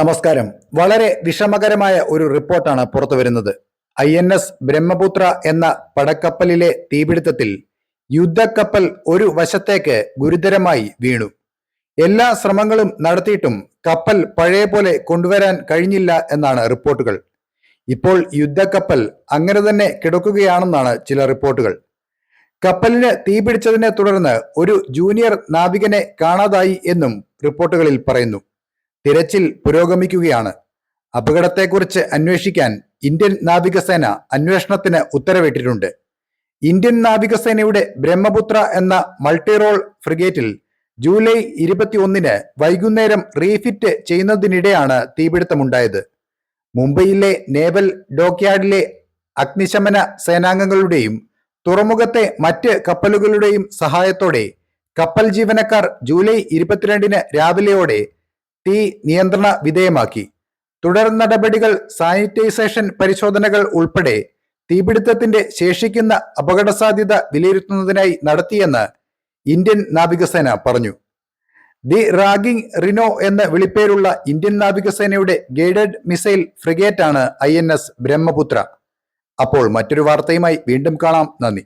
നമസ്കാരം. വളരെ വിഷമകരമായ ഒരു റിപ്പോർട്ടാണ് പുറത്തു വരുന്നത്. ഐ എൻ എസ് ബ്രഹ്മപുത്ര എന്ന പടക്കപ്പലിലെ തീപിടുത്തത്തിൽ യുദ്ധക്കപ്പൽ ഒരു വശത്തേക്ക് ഗുരുതരമായി വീണു. എല്ലാ ശ്രമങ്ങളും നടത്തിയിട്ടും കപ്പൽ പഴയ പോലെ കൊണ്ടുവരാൻ കഴിഞ്ഞില്ല എന്നാണ് റിപ്പോർട്ടുകൾ. ഇപ്പോൾ യുദ്ധക്കപ്പൽ അങ്ങനെ തന്നെ കിടക്കുകയാണെന്നാണ് ചില റിപ്പോർട്ടുകൾ. കപ്പലിന് തീപിടിച്ചതിനെ തുടർന്ന് ഒരു ജൂനിയർ നാവികനെ കാണാതായി എന്നും റിപ്പോർട്ടുകളിൽ പറയുന്നു. തിരച്ചിൽ പുരോഗമിക്കുകയാണ്. അപകടത്തെക്കുറിച്ച് അന്വേഷിക്കാൻ ഇന്ത്യൻ നാവികസേന അന്വേഷണത്തിന് ഉത്തരവിട്ടിട്ടുണ്ട്. ഇന്ത്യൻ നാവികസേനയുടെ ബ്രഹ്മപുത്ര എന്ന മൾട്ടിറോൾ ഫ്രിഗേറ്റിൽ ജൂലൈ ഇരുപത്തിയൊന്നിന് വൈകുന്നേരം റീഫിറ്റ് ചെയ്യുന്നതിനിടെയാണ് തീപിടുത്തമുണ്ടായത്. മുംബൈയിലെ നേവൽ ഡോക്യാർഡിലെ അഗ്നിശമന സേനാംഗങ്ങളുടെയും തുറമുഖത്തെ മറ്റ് കപ്പലുകളുടെയും സഹായത്തോടെ കപ്പൽ ജീവനക്കാർ ജൂലൈ ഇരുപത്തിരണ്ടിന് രാവിലെയോടെ തീ നിയന്ത്രണ വിധേയമാക്കി. തുടർ നടപടികൾ സാനിറ്റൈസേഷൻ പരിശോധനകൾ ഉൾപ്പെടെ തീപിടുത്തത്തിന്റെ ശേഷിക്കുന്ന അപകട സാധ്യത വിലയിരുത്തുന്നതിനായി നടത്തിയെന്ന് ഇന്ത്യൻ നാവികസേന പറഞ്ഞു. ദി റാഗിംഗ് റിനോ എന്ന വിളിപ്പേരുള്ള ഇന്ത്യൻ നാവികസേനയുടെ ഗൈഡഡ് മിസൈൽ ഫ്രിഗേറ്റാണ് ഐ എൻ എസ് ബ്രഹ്മപുത്ര. അപ്പോൾ മറ്റൊരു വാർത്തയുമായി വീണ്ടും കാണാം. നന്ദി.